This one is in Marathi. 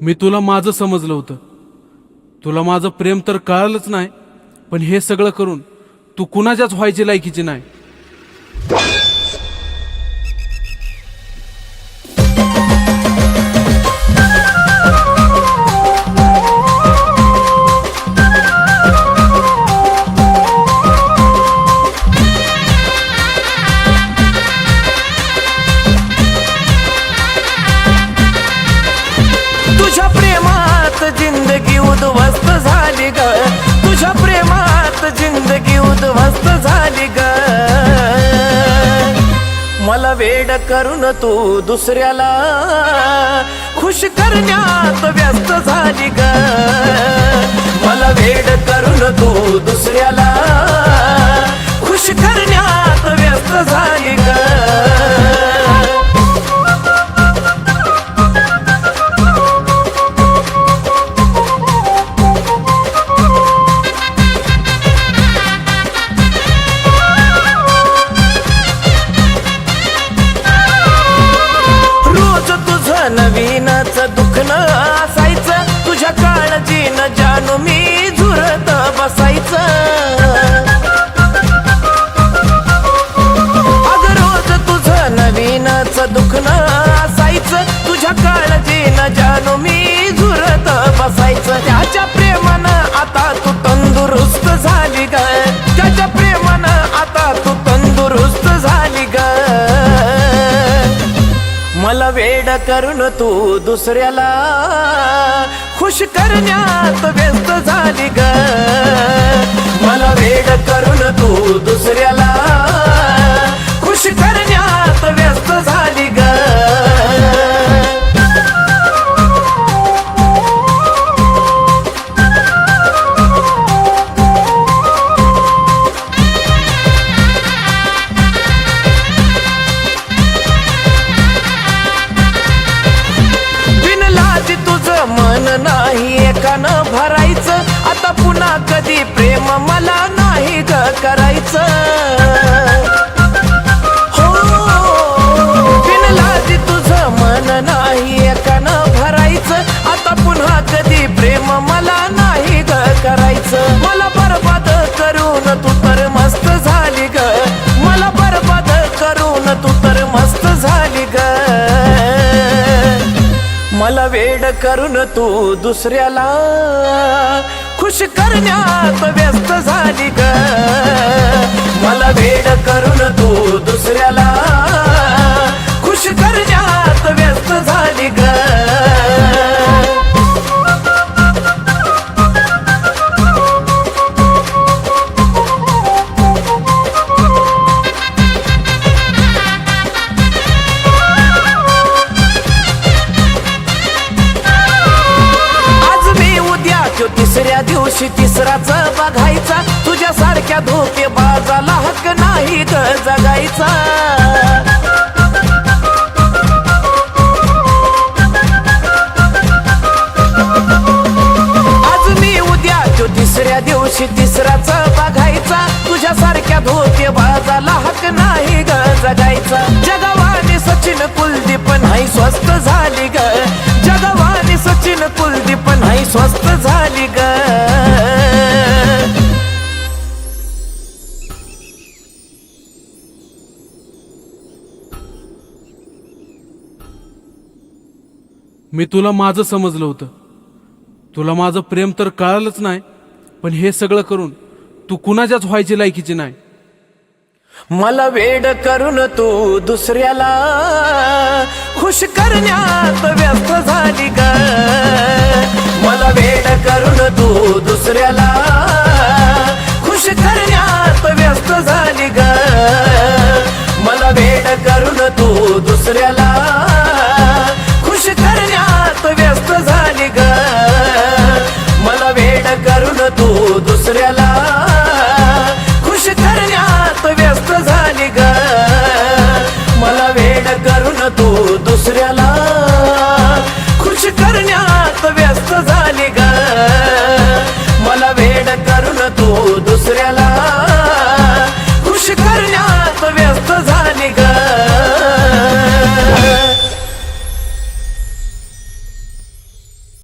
मी तुला माझं समजलं होतं. तुला माझं प्रेम तर कळालंच नाही पण हे सगळं करून तू कुणाच्याच व्हायची लायकीची नाही. जिंदगी उद्ध्वस्त झाली ग. तुझ्या प्रेमात जिंदगी उद्ध्वस्त झाली ग. मला वेड करून तू दुसऱ्याला खुश करण्यात व्यस्त झाली ग. मला वेड करून तू दुसऱ्याला खुश करण्यात व्यस्त झाली नवीनच दुखणं असायचं. तुझ्या काळजीनं जानू मी झुरत बसायचं. अगं रोज तुझं नवीनच दुखणं असायचं. तुझ्या काळजीनं जानू मी झुरत बसायचं. त्याच्या प्रेमानं आता तू तंदुरुस्त झाली ग. त्याच्या प्रेमानं आता तू तंदुरुस्त झाली ग. वेड करून तू दुसऱ्याला खुश करण्यात व्यस्त झा भरायचं. आता पुन्हा कधी प्रेम मला नाही ग करायचं. हो करून तू दुसऱ्याला खुश करण्यात व्यस्त झाली ग. मला वेड करून तू दुसऱ्याला तिसऱ्या दिवशी तिसराच बघायचा. तुझ्या सारख्या धोके बाजाला हक नाही ग जगायचा. आज मी उद्या तो तिसऱ्या दिवशी तिसराच बघायचा. तुझ्या सारख्या धोके बाजाला हक नाही ग जगायचा. जगवाने सचिन कुलदीप नाही स्वस्त झाली ग. मी तुला माझं समजलं होतं. तुला माझं प्रेम तर कळालंच नाही पण हे सगळं करून तू कुणाच्याच व्हायची लायकीची नाही. मला वेड करून तू दुसऱ्याला खुश करण्यात व्यस्त झाली ग. मला वेड करून तू दुसऱ्याला खुश करण्यात व्यस्त झाली ग. मला वेड करून तू दुसऱ्याला तू दुसऱ्याला